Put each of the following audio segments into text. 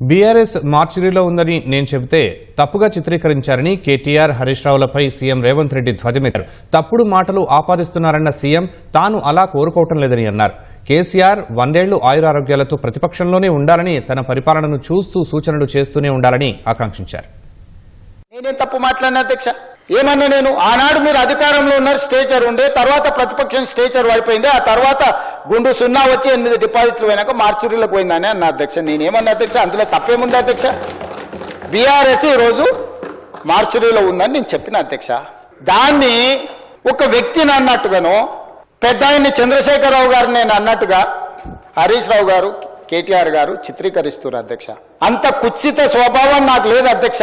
BRS మార్చురీలో ఉందని నేను చెబితే తప్పుగా చిత్రీకరించారని కేటీఆర్ హరీష్ రావులపై సీఎం రేవంత్ రెడ్డి ధ్వజమెత్తారు. తప్పుడు మాటలు ఆపాదిస్తున్నారన్న సీఎం తాను అలా కోరుకోవటం లేదని అన్నారు. కేసీఆర్ వందేళ్ళు ఆయురారోగ్యాలతో ప్రతిపక్షంలోనే ఉండాలని తన పరిపాలనను చూస్తూ సూచనలు చేస్తూనే ఉండాలని ఆకాంక్షించారు. నేనేం తప్పు మాట్లాడిన అధ్యక్ష? ఏమన్నా నేను? ఆనాడు మీరు అధికారంలో ఉన్నారు స్టేచర్ ఉండే తర్వాత ప్రతిపక్షం స్టేచర్ పడిపోయింది ఆ తర్వాత గుండు సున్నా వచ్చి ఎనిమిది డిపాజిట్లు పోయినాక మార్చిరీలకు పోయిందని అన్న అధ్యక్ష. నేనేమన్నా అధ్యక్ష? అందులో తప్పేముంది అధ్యక్ష? బీఆర్ఎస్ ఈరోజు మార్చిరీలో ఉందని నేను చెప్పిన అధ్యక్ష. దాన్ని ఒక వ్యక్తిని అన్నట్టుగాను పెద్ద ఆయన్ని చంద్రశేఖరరావు గారు నేను అన్నట్టుగా హరీష్ రావు గారు కేటీఆర్ గారు చిత్రీకరిస్తున్నారు అధ్యక్ష. అంత కుత్సిత స్వభావం నాకు లేదు అధ్యక్ష.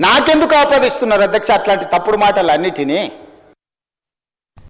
నాకెందుకు ఆపాదిస్తున్నారు అధ్యక్ష? అట్లాంటి తప్పుడు మాటలు అన్నిటినీ.